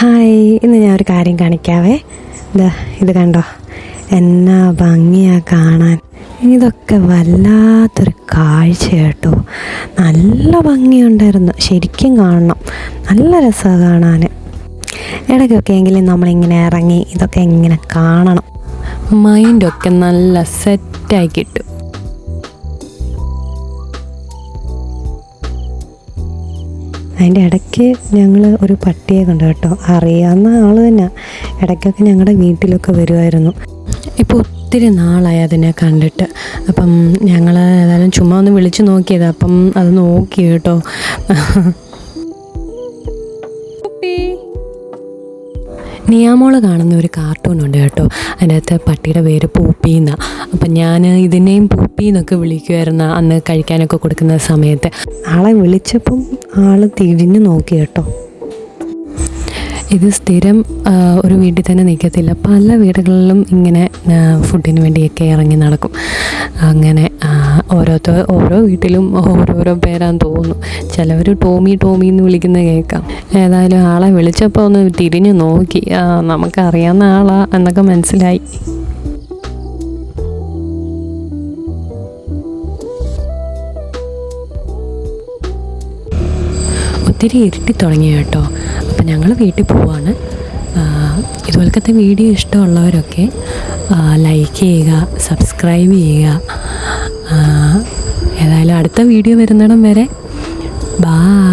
Hi ഇന്ന് ഞാൻ ഒരു കാര്യം കാണിക്കാവേ. ഇതാ ഇത് കണ്ടോ? എന്നാ ഭംഗിയാ കാണാൻ. ഇതൊക്കെ വല്ലാത്തൊരു കാഴ്ച കേട്ടോ നല്ല ഭംഗിയുണ്ടായിരുന്നു. ശരിക്കും കാണണം. നല്ല രസമാണ് കാണാൻ ഇടയ്ക്കൊക്കെ എങ്കിലും നമ്മളിങ്ങനെ ഇറങ്ങി ഇതൊക്കെ ഇങ്ങനെ കാണണം. മൈൻഡൊക്കെ നല്ല സെറ്റായി കിട്ടും. അതിന്റെ ഇടയ്ക്ക് ഞങ്ങൾ ഒരു പട്ടിയെ കണ്ടു കേട്ടോ. അറിയാവുന്ന ആൾ തന്നെ. ഇടയ്ക്കൊക്കെ ഞങ്ങളുടെ വീട്ടിലൊക്കെ വരുമായിരുന്നു ഇപ്പോൾ ഒത്തിരി നാളായി അതിനെ കണ്ടിട്ട്. അപ്പം ഞങ്ങൾ ഏതായാലും ചുമ്മാ ഒന്ന് വിളിച്ചു നോക്കിയത്. അപ്പം അത് നോക്കി കേട്ടോ. നിയാമോൾ കാണുന്ന ഒരു കാർട്ടൂണുണ്ട് കേട്ടോ. അതിനകത്ത് പട്ടിയുടെ പേര് പൂപ്പി എന്ന. അപ്പം ഞാൻ ഇതിനെയും പൂപ്പി എന്നൊക്കെ വിളിക്കുമായിരുന്നു അന്ന് കഴിക്കാനൊക്കെ കൊടുക്കുന്ന സമയത്ത്. ആളെ വിളിച്ചപ്പം ആൾ തിരിഞ്ഞു നോക്കി കേട്ടോ. ഇത് സ്ഥിരം ഒരു വീട്ടിൽ തന്നെ നിൽക്കത്തില്ല. പല വീടുകളിലും ഇങ്ങനെ ഫുഡിന് വേണ്ടിയൊക്കെ ഇറങ്ങി നടക്കും. അങ്ങനെ ഓരോരുത്തർ ഓരോ വീട്ടിലും ഓരോരോ പേരാന്ന് തോന്നുന്നു. ചിലവർ ടോമി ടോമി എന്ന് വിളിക്കുന്നത് കേൾക്കാം. ഏതായാലും ആളെ വിളിച്ചപ്പോൾ ഒന്ന് തിരിഞ്ഞു നോക്കി. നമുക്കറിയാവുന്ന ആളാ എന്നൊക്കെ മനസ്സിലായി. ഒത്തിരി ഇരുട്ടി തുടങ്ങി കേട്ടോ. അപ്പം ഞങ്ങൾ വീട്ടിൽ പോവാണ്. ഇതുപോലത്തെ വീഡിയോ ഇഷ്ടമുള്ളവരൊക്കെ ലൈക്ക് ചെയ്യുക സബ്സ്ക്രൈബ് ചെയ്യുക. ഏതായാലും അടുത്ത വീഡിയോ വരുന്നിടം വരെ. ബായ്